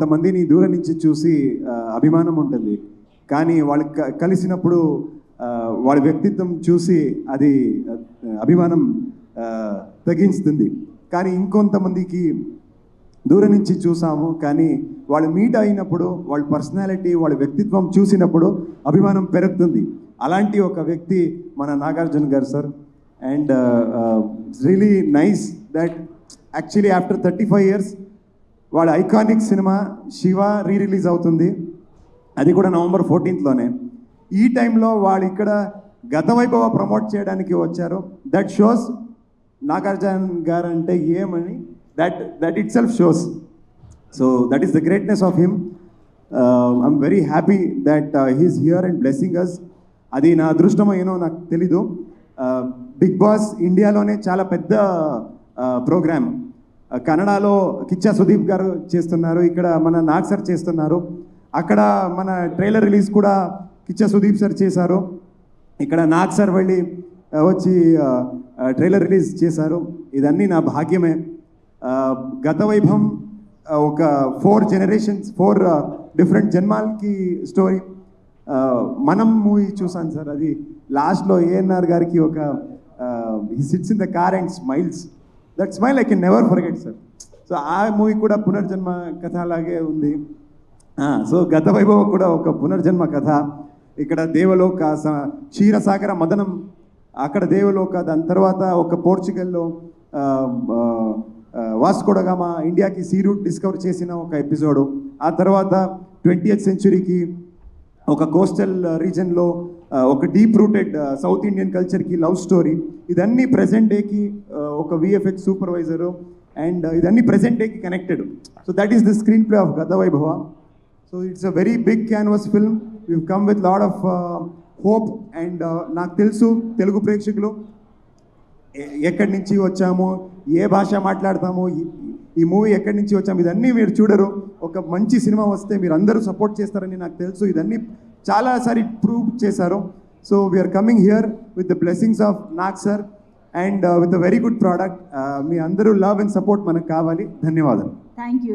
కొంతమందిని దూరం నుంచి చూసి అభిమానం ఉంటుంది. కానీ వాళ్ళు కలిసినప్పుడు వాళ్ళ వ్యక్తిత్వం చూసి అది అభిమానం ఆ, తగ్గిస్తుంది కానీ ఇంకొంతమందికి దూరం నుంచి చూసాము. కానీ వాళ్ళు మీట్ అయినప్పుడు వాళ్ళ పర్సనాలిటీ వాళ్ళ వ్యక్తిత్వం చూసినప్పుడు అభిమానం పెరుగుతుంది. అలాంటి ఒక వ్యక్తి మన నాగార్జున గారు sir. And really nice that actually after thirty five years వాళ్ళ iconic cinema Shiva re release అవుతుంది. అది కూడా నవంబర్ ఫోర్టీన్త్లోనే ఈ టైంలో వాళ్ళు ఇక్కడ గత వైభవ ప్రమోట్ చేయడానికి వచ్చారు. దట్ షోస్ నాగార్జున గారు అంటే ఏమని that that itself shows so that is the greatness of him I'm very happy that he's here and blessing us అది నా అదృష్టమో ఏనో నాకు తెలీదు. బిగ్ బాస్ ఇండియాలోనే చాలా పెద్ద uh, ప్రోగ్రామ్ కన్నడలో కిచ్చా సుదీప్ గారు చేస్తున్నారు ఇక్కడ మన నాగ్ సార్ చేస్తున్నారు. అక్కడ మన ట్రైలర్ రిలీజ్ కూడా కిచ్చా సుదీప్ సార్ చేశారు. ఇక్కడ నాగ్ సార్ వెళ్ళి వచ్చి ట్రైలర్ రిలీజ్ చేశారు. ఇదన్నీ నా భాగ్యమే. గత వైభవం ఒక ఫోర్ జనరేషన్స్ ఫోర్ డిఫరెంట్ జన్మాలకి స్టోరీ. మనం మూవీ చూసాను సార్. అది లాస్ట్లో ఏఎన్ఆర్ గారికి ఒక hits sits in the car and smiles that smile I can never forget sir so ఆ మూవీ కూడా పునర్జన్మ కథ అలాగే ఉంది సో గత వైభవం కూడా ఒక పునర్జన్మ కథ. ఇక్కడ దేవలోక స- క్షీరసాగర మదనం. అక్కడ దేవలోక దాని తర్వాత ఒక పోర్చుగల్లో Vasco da Gama Vasco da Gama ఇండియాకి సీ రూట్ డిస్కవర్ చేసిన ఒక ఎపిసోడు. ఆ తర్వాత ట్వంటీ సెంచురీకి ఒక కోస్టల్ రీజన్లో ఒక డీప్ రూటెడ్ సౌత్ ఇండియన్ కల్చర్కి లవ్ స్టోరీ. ఇదన్నీ ప్రజెంట్ డేకి ఒక విఎఫ్ఎక్స్ సూపర్వైజరు అండ్ ఇదన్నీ ప్రజెంట్ డేకి connected. So that is the screenplay of Gatha Vaibhava. So it's a very big canvas film. You come with lot of hope and నాకు తెలుసు తెలుగు ప్రేక్షకులు. ఎక్కడి నుంచి వచ్చాము ఏ భాష మాట్లాడతాము ఈ- ఈ మూవీ ఎక్కడి నుంచి వచ్చాము ఇదన్నీ మీరు చూడరు. ఒక మంచి సినిమా వస్తే మీరు అందరూ సపోర్ట్ చేస్తారని నాకు తెలుసు. ఇదన్నీ చాలాసారి ప్రూవ్ చేశారు. So we're coming here with the blessings of Nag sir and with a very good product మీ అందరూ లవ్ అండ్ సపోర్ట్ మనకు కావాలి. ధన్యవాదాలు. Thank you